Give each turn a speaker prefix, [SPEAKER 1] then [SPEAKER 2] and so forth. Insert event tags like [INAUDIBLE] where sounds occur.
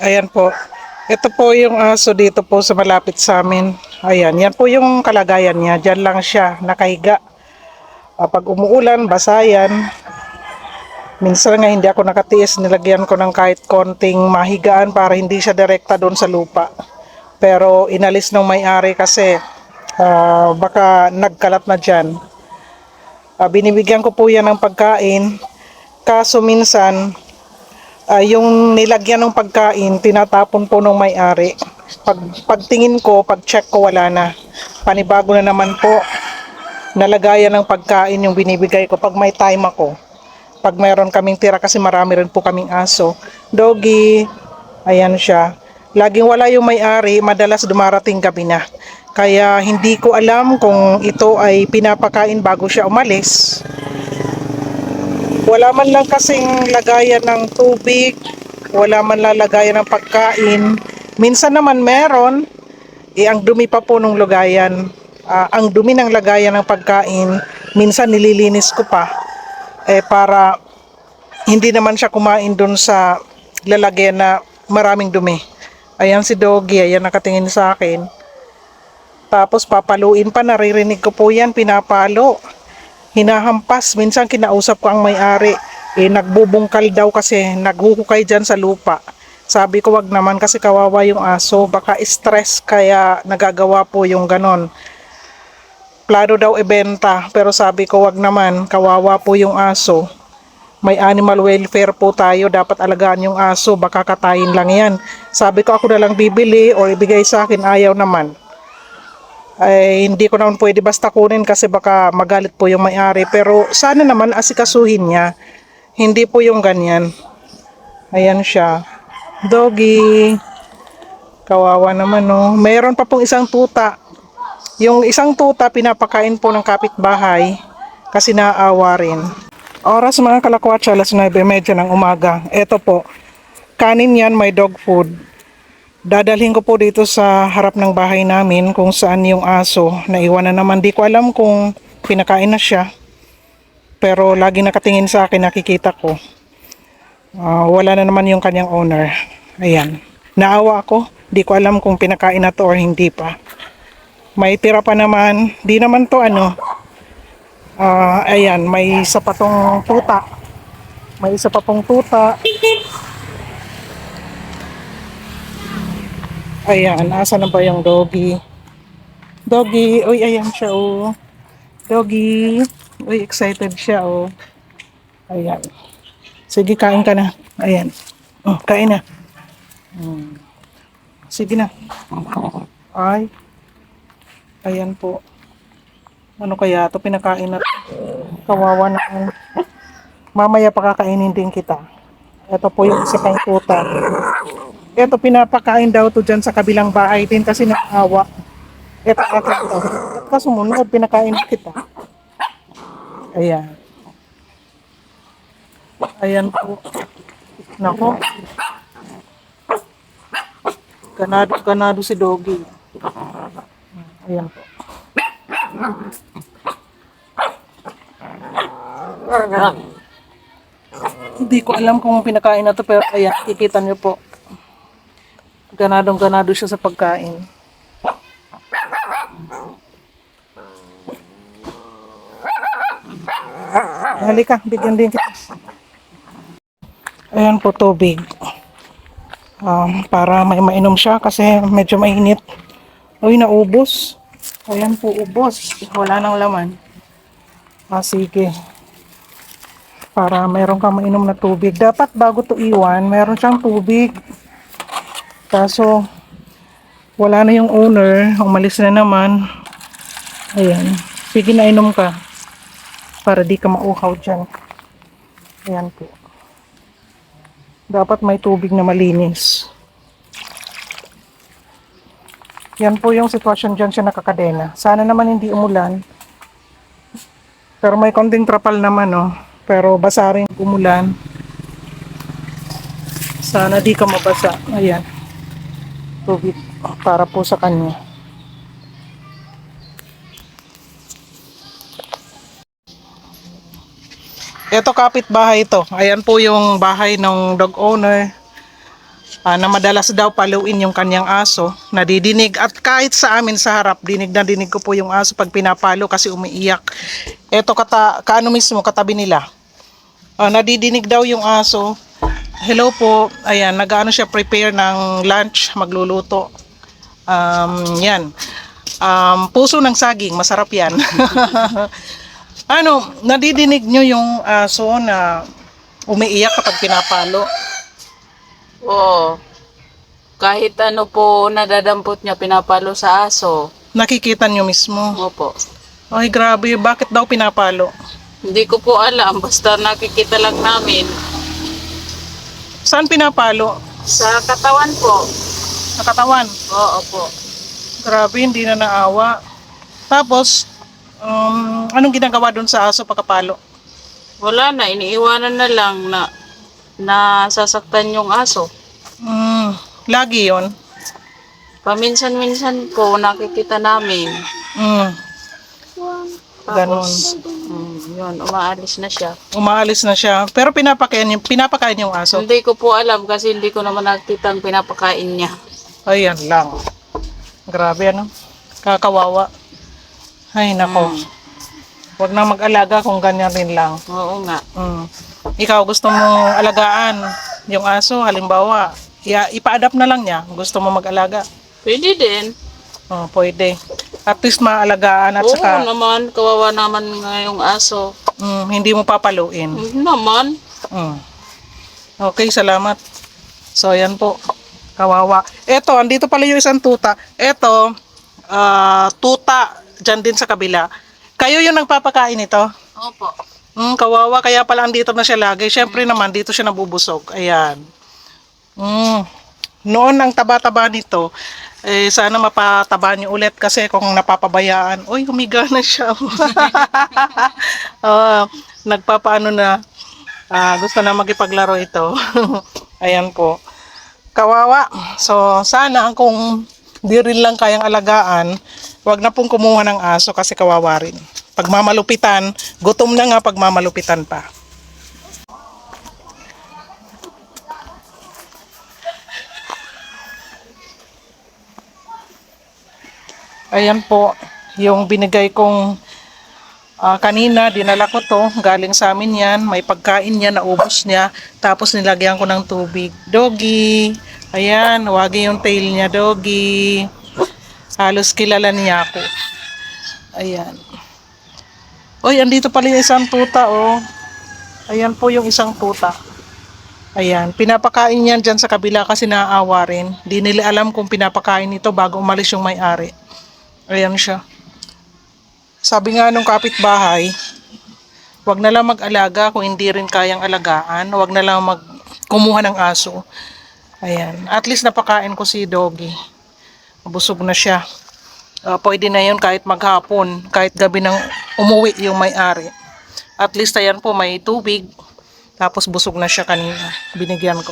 [SPEAKER 1] Ayan po. Ito po yung aso dito po sa malapit sa amin. Ayan, yan po yung kalagayan niya. Diyan lang siya, nakahiga. Ah, pag umuulan, basa yan. Minsan nga hindi ako nakatiis, nilagyan ko ng kahit konting mahigaan para hindi siya direkta doon sa lupa. Pero inalis ng may-ari kasi ah, baka nagkalat na dyan. Ah, binibigyan ko po yan ng pagkain. Kaso minsan, Ah, yung nilagyan ng pagkain, tinatapon po ng may-ari. Pag, pagtingin ko, pag-check ko, wala na. Panibago na naman po. Nalagayan ng pagkain yung binibigay ko pag may time ako. Pag mayroon kaming tira kasi marami rin po kaming aso. Doggy, ayan siya. Laging wala yung may-ari, madalas dumarating gabi na. Kaya hindi ko alam kung ito ay pinapakain bago siya umalis wala man lang kasing lagayan ng tubig, wala man lang lagayan ng pagkain. Minsan naman meron, eh ang dumi pa po nung lagayan. Ah, ang dumi ng lagayan ng pagkain, minsan nililinis ko pa. Eh para hindi naman siya kumain doon sa lalagyan na maraming dumi. Ayan si Doggy, ayan nakatingin sa akin. Tapos papaluin pa, naririnig ko po yan, pinapalo hinahampas. Minsan kinausap ko ang may-ari. Eh, nagbubungkal daw kasi naghuhukay dyan sa lupa. Sabi ko wag naman kasi kawawa yung aso. Baka stress kaya nagagawa po yung ganon. Plano daw ibenta pero sabi ko wag naman kawawa po yung aso. May animal welfare po tayo. Dapat alagaan yung aso. Baka katayin lang yan. Sabi ko ako na lang bibili o ibigay sa akin. Ayaw naman ay hindi ko naman pwede basta kunin kasi baka magalit po yung may-ari. Pero sana naman asikasuhin niya. Hindi po yung ganyan. Ayan siya. Doggy. Kawawa naman no. Mayroon pa pong isang tuta. Yung isang tuta pinapakain po ng kapitbahay kasi naaawa rin. Oras mga kalakwatsa, alas 9.30 ng umaga. Ito po, kanin yan, may dog food. Dadalhin ko po dito sa harap ng bahay namin kung saan yung aso. Naiwan na naman. Di ko alam kung pinakain na siya. Pero lagi nakatingin sa akin, nakikita ko. Ah, wala na naman yung kanyang owner. Ayan. Naawa ako. Di ko alam kung pinakain na to or hindi pa. May tira pa naman. Di naman to ano. Ah, ayan, may isa pa tong tuta. May isa pa pong tuta. Ayan, asa na ba yung doggy? Doggy, uy, ayan siya, oh. Doggy, uy, excited siya, oh. Ayan. Sige, kain ka na. Ayan. Oh, kain na. Hmm. Sige na. Ay. Ayan po. Ano kaya to pinakain na kawawa na. Mamaya pakakainin din kita. Ito po yung isa pang tuta. Ito pinapakain daw to dyan sa kabilang bahay din kasi naawa. Ito ito ito. Ito sumunod, pinakain kita. Ayan. Ayan po. Nako. Ganado, ganado si Doggy. Ayan po. Hindi ko alam kung pinakain na to pero ayan, kikita niyo po. Ganadong ganado siya sa pagkain. Halika, bigyan din kita. Ayan po tubig. Um, para may mainom siya kasi medyo mainit. Uy, naubos. Ayan po, ubos. Wala nang laman. Ah, sige. Para mayroon kang mainom na tubig. Dapat bago to iwan, meron siyang tubig. Kaso, wala na yung owner. Umalis na naman. Ayan. Sige na inom ka. Para di ka mauhaw dyan. Ayan po. Dapat may tubig na malinis. Yan po yung sitwasyon dyan siya nakakadena. Sana naman hindi umulan. Pero may konting trapal naman, no? Pero basa rin umulan. Sana di ka mabasa. Ayan tubig para po sa kanya. Ito kapit bahay ito. Ayan po yung bahay ng dog owner. ah, na madalas daw paluin yung kanyang aso, nadidinig at kahit sa amin sa harap, dinig na dinig ko po yung aso pag pinapalo kasi umiiyak. Eto kata, kaano mismo, katabi nila. Ah, nadidinig daw yung aso. Hello po, ayan, nag-ano siya prepare ng lunch, magluluto. Um, yan. Um, puso ng saging, masarap yan. [LAUGHS] ano, nadidinig nyo yung aso na umiiyak kapag pinapalo?
[SPEAKER 2] Oo. Kahit ano po nadadampot niya pinapalo sa aso.
[SPEAKER 1] Nakikita nyo mismo.
[SPEAKER 2] Opo.
[SPEAKER 1] Ay, grabe. Bakit daw pinapalo?
[SPEAKER 2] Hindi ko po alam. Basta nakikita lang namin.
[SPEAKER 1] Saan pinapalo?
[SPEAKER 2] Sa katawan po.
[SPEAKER 1] Sa katawan.
[SPEAKER 2] Oo po.
[SPEAKER 1] Grabe, hindi na naawa. Tapos, um, anong ginagawa dun sa aso pagkapalo?
[SPEAKER 2] Wala na. Iniiwanan na lang na nasasaktan yung aso.
[SPEAKER 1] Mm, lagi yon.
[SPEAKER 2] Paminsan-minsan po nakikita namin.
[SPEAKER 1] Mm, ganon.
[SPEAKER 2] Mm, yun, umaalis na siya.
[SPEAKER 1] Umaalis na siya. Pero pinapakain yung, pinapakain yung aso.
[SPEAKER 2] Hindi ko po alam kasi hindi ko naman nakita ang pinapakain niya.
[SPEAKER 1] Ayan lang. Grabe ano. Kakawawa. Ay, nako. Huwag na mag-alaga kung ganyan rin lang.
[SPEAKER 2] Oo nga.
[SPEAKER 1] Mm. Ikaw, gusto mo alagaan yung aso, halimbawa, ipa-adapt na lang niya. Gusto mo mag-alaga.
[SPEAKER 2] Pwede din.
[SPEAKER 1] Oh, pwede. At least maalagaan at
[SPEAKER 2] Oo
[SPEAKER 1] saka
[SPEAKER 2] naman, kawawa naman nga yung aso.
[SPEAKER 1] mm, hindi mo papaluin.
[SPEAKER 2] Hindi naman.
[SPEAKER 1] Mm. Okay, salamat. So, ayan po. Kawawa. Eto, andito pala yung isang tuta. Eto, ah, tuta, dyan din sa kabila. Kayo yung nagpapakain ito?
[SPEAKER 2] Opo.
[SPEAKER 1] Mm, kawawa, kaya pala andito na siya lagi. Siyempre naman, dito siya nabubusog. Ayan. Mm. Noon ang taba-taba nito, eh, sana mapataba niyo ulit kasi kung napapabayaan, uy, humiga na siya. [LAUGHS] Ah, nagpapaano na, ah, gusto na magipaglaro ito. [LAUGHS] Ayan po. Kawawa. So, sana kung di rin lang kayang alagaan, wag na pong kumuha ng aso kasi kawawa rin. Pagmamalupitan, gutom na nga pagmamalupitan pa. Ayan po, yung binigay kong ah, kanina, dinala ko to, galing sa amin yan, may pagkain niya, naubos niya, tapos nilagyan ko ng tubig. Doggy, ayan, wagi yung tail niya, doggy. Halos kilala niya ako. Ayan. Oy, andito pala yung isang tuta, oh. Ayan po yung isang tuta. Ayan, pinapakain yan dyan sa kabila kasi naaawa rin. Di nila alam kung pinapakain ito bago umalis yung may-ari. Ayan siya. Sabi nga nung kapitbahay, wag na lang mag-alaga kung hindi rin kayang alagaan. Wag na lang mag kumuha ng aso. Ayan. At least napakain ko si Doggy. Busog na siya. Ah, pwede na yun kahit maghapon, kahit gabi nang umuwi yung may-ari. At least ayan po may tubig. Tapos busog na siya kanina. Binigyan ko.